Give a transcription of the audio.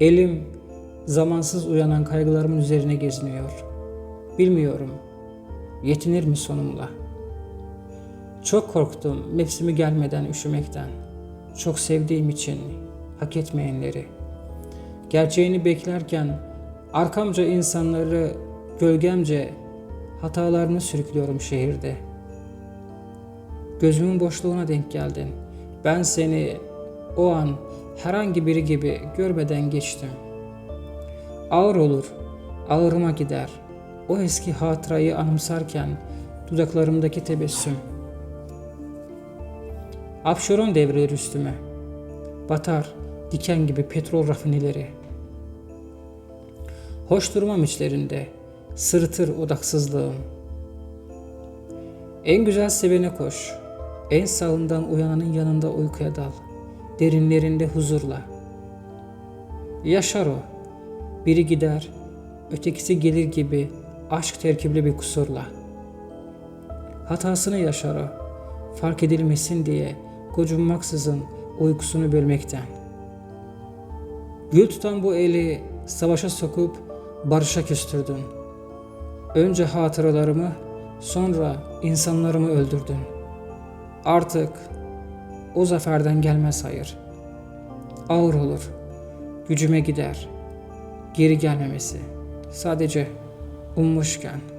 Elim zamansız uyanan kaygılarımın üzerine geziniyor. Bilmiyorum, yetinir mi sonumla? Çok korktum mevsimi gelmeden üşümekten. Çok sevdiğim için hak etmeyenleri. Gerçeğini beklerken arkamca insanları gölgemce hatalarını sürüklüyorum şehirde. Gözümün boşluğuna denk geldin. Ben seni o an herhangi biri gibi görmeden geçtim. Ağır olur, ağırıma gider. O eski hatırayı anımsarken dudaklarımdaki tebessüm. Apşoron devrilir üstüme. Batar diken gibi petrol rafineleri. Hoş durmam içlerinde, sırıtır odaksızlığım. En güzel sevene koş, en sağından uyananın yanında uykuya dal, derinlerinde huzurla. Yaşar o, biri gider, ötekisi gelir gibi aşk terkibli bir kusurla. Hatasını yaşar o, fark edilmesin diye gocunmaksızın uykusunu bölmekten. Gül tutan bu eli savaşa sokup barışa küstürdün. Önce hatıralarımı, sonra insanlarımı öldürdün. Artık o zaferden gelmez hayır. Ağır olur, gücüme gider. Geri gelmemesi. Sadece ummuşken.''